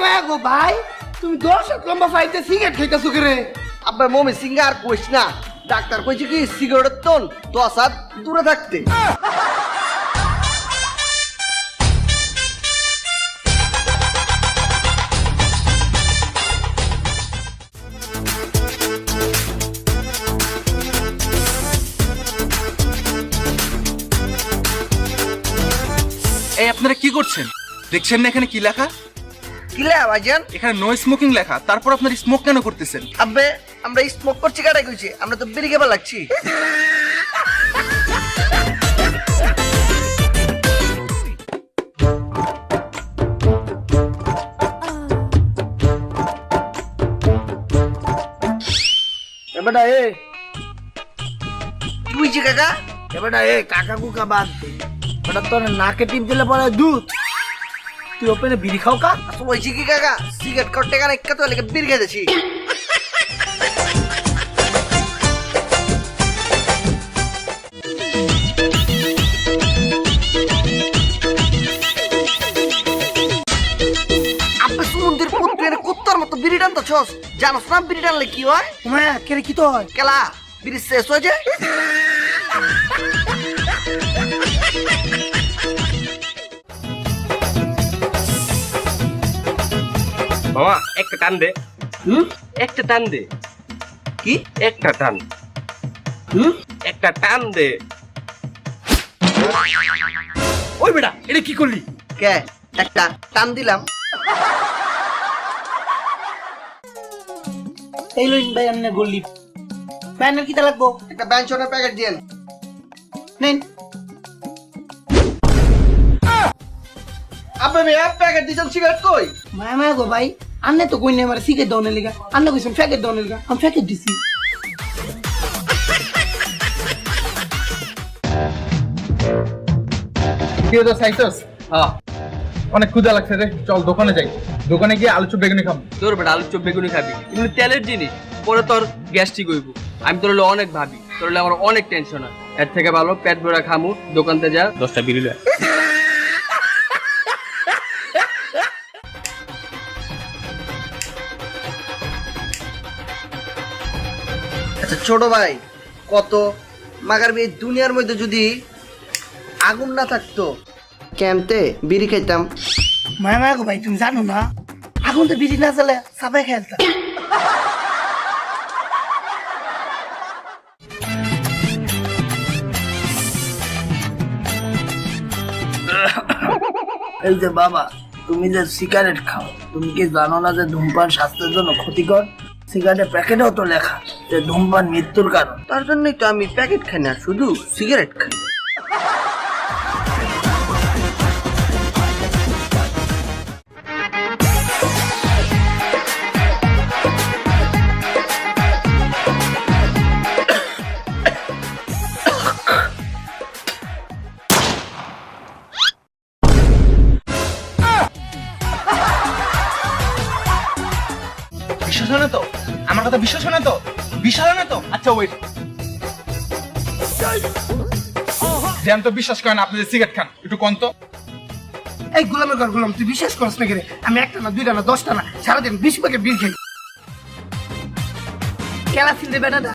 মায়া মায়া গো ভাই তুমি দশ হাত লম্বা ফাইতে সিগারেট খাইতেছো করে আব্বা মমি সিঙ্গা আর কইস না ডাক্তার কইছে কি সিগারেটের তোন দশ হাত দূরে থাকতে এই আপনারা কি করছেন? দেখছেন না এখানে কি লেখা? কিলে ভাইজান? এখানে নো স্মোকিং লেখা। তারপর আপনার স্মোক কেন করতেছেন? আব্বে আমরা স্মোক করছি কাটাই কইছি? আমরা তো বিড়ি খেবার লাগছি। এবারটা এ। তুই যে কাকা? এবারটা এ কাকা কুকা বাদ দে। ওটা তোর নাকে টিপ দিলে পরে দুধ। তুই ওপেনে বিড়ি খাও কা? আসলে হয়েছে কি কাকা সিগারেট করতে গেলে একটা তো লেগে বিড়ি খেতেছি বিড়ি টানতেছস। জানোস না বিড়ি টানলে কি হয়? মায়া কেরে কি তো হয়? কেলা বিড়ি শেষ হয়ে যায়। মামা একটা টান দে। একটা টান দে। কি? একটা টান। একটা টান দে। ওই বেটা এটা কি করলি? কে? একটা টান দিলাম। এই লইন ভাই আন্নে গল্লি ব্যানের কিতা লাগবো? একটা ব্যঞ্জনের প্যাকেট দিয়েন নেন। আপনি মেয়ে প্যাকেট দিয়েছেন সিগারেট কই? মায়া মায়া গো ভাই। আন্নে তো কই নেই আমার সিগারেট দাও লিগা। আন্নে কইছেন ফ্যাকেট দাও লিগা আমি ফ্যাকেট দিছি। কি হতো সাইসস অনেক ক্ষুধা লাগছে রে। চল দোকানে যাই। দোকানে গিয়ে আলু চপ বেগুনি খাব। তোর বেটা আলু চপ বেগুনি খাবি। এগুলো তেলের জিনিস। পরে তোর গ্যাস্ট্রিক হইব। আমি তোর হলে অনেক ভাবি। তোর হলে আমার অনেক টেনশন হয়। এর থেকে ভালো পেট ভরা খামু দোকানতে যা। দশটা বিড়ি আচ্ছা ছোট ভাই কত? মাগার এই দুনিয়ার মধ্যে যদি আগুন না থাকতো ক্যাম্পতে বিড়ি খাইতাম। মায়া মায়া গো ভাই তুমি জানো না আগুন তো বিড়ি না চলে সাবাই খেলতা এই যে বাবা তুমি যে সিগারেট খাও তুমি কি জানো না যে ধূমপান স্বাস্থ্যের জন্য ক্ষতিকর? সিগারেটের প্যাকেটেও তো লেখা যে ধূমপান মৃত্যুর কারণ। তার জন্যই তো আমি প্যাকেট খাই না, শুধু সিগারেট খাই। হয় তো? আমার কথা বিশ্বাস হয় না তো? বিশ্বাস হয় না তো? আচ্ছা ওয়েট জ্যাম তো বিশ্বাস করেন আপনি যে সিগারেট খান, একটু কন তো। এই গোলামের ঘর গোলাম, তুই বিশ্বাস করছ না কেরে? আমি একটা না, দুইটা না, দশটা না, সারাদিন বিশ প্যাকেট বিল খাই। কেলা ছিল বেটা